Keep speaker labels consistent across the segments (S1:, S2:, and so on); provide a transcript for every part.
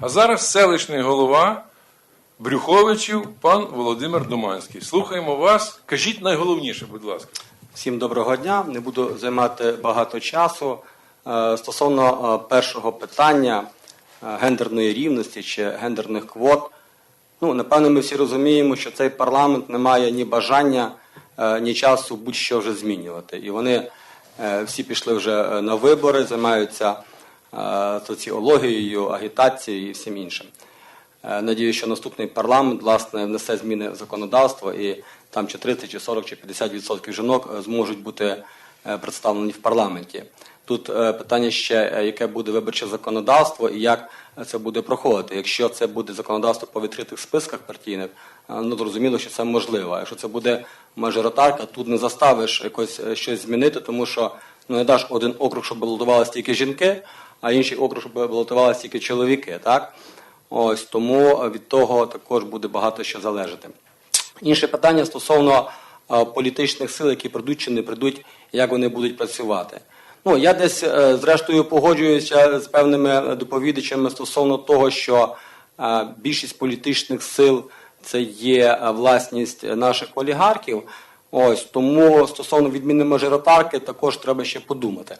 S1: А зараз селищний голова Брюховичів, пан Володимир Доманський. Слухаємо вас. Кажіть найголовніше, будь ласка.
S2: Всім доброго дня. Не буду займати багато часу. Е, Стосовно е, першого питання е, гендерної рівності чи гендерних квот, ну напевно, ми всі розуміємо, що цей парламент не має ні бажання, ні часу будь-що вже змінювати. І вони всі пішли вже на вибори, займаються соціологією, агітацією і всім іншим. Е, Надію, що наступний парламент власне внесе зміни в законодавство і там чи 30, чи 40, чи 50 відсотків жінок е, зможуть бути е, представлені в парламенті. Тут е, питання ще, е, яке буде виборче законодавство і як е, це буде проходити. Якщо це буде законодавство по відкритих списках партійних, е, ну зрозуміло, що це можливо. Якщо це буде мажоритарка, тут не заставиш якось е, щось змінити, тому що ну не даш один округ, щоб балотувалися тільки жінки, а інший округ, щоб балотувалися тільки чоловіки. Так? Ось тому від того також буде багато що залежати. Інше питання стосовно е, політичних сил, які прийдуть чи не прийдуть, як вони будуть працювати. Ну я десь е, зрештою погоджуюся з певними доповідачами стосовно того, що е, більшість політичних сил це є власність наших олігархів. Ось тому стосовно відміни мажоритарки, також треба ще подумати.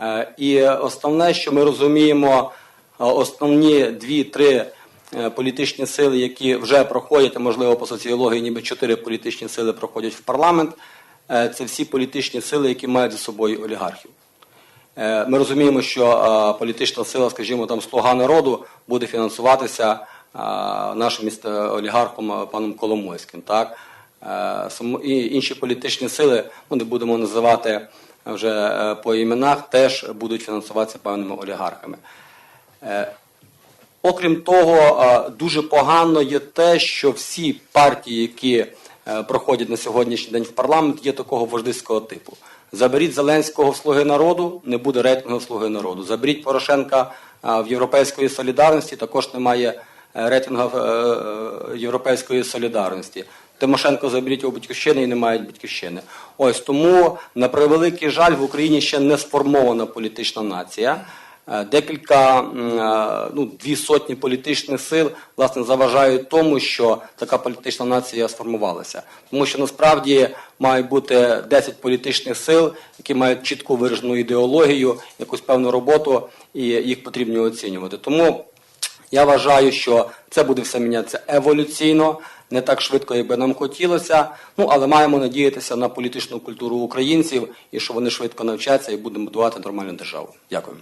S2: Е, І основне, що ми розуміємо, е, основні дві-три е, політичні сили, які вже проходять, а можливо по соціології, ніби чотири політичні сили проходять в парламент. Це всі політичні сили, які мають за собою олігархів. Ми розуміємо, що політична сила, скажімо, там слуга народу буде фінансуватися нашим олігархом паном Коломойським. Так? Е, інші політичні сили, ну не будемо називати вже е, по іменах, теж будуть фінансуватися певними олігархами. Е, Окрім того, е, дуже погано є те, що всі партії, які е, проходять на сьогоднішній день в парламент, є такого вождиського типу. Заберіть Зеленського в слуги народу, не буде рейтингу слуги народу. Заберіть Порошенка е, в Європейської солідарності, також немає е, рейтингу е, е, Європейської солідарності. Тимошенко заберіть у батьківщини і не мають батьківщини. Ось тому, на превеликий жаль, в Україні ще не сформована політична нація. Декілька ну, дві сотні політичних сил власне заважають тому, що така політична нація сформувалася. Тому що насправді мають бути 10 політичних сил, які мають чітко виражену ідеологію, якусь певну роботу, і їх потрібно оцінювати. Тому я вважаю, що це буде все мінятися еволюційно, не так швидко, як би нам хотілося. Ну але маємо надіятися на політичну культуру українців і що вони швидко навчаться і будемо будувати нормальну державу. Дякую.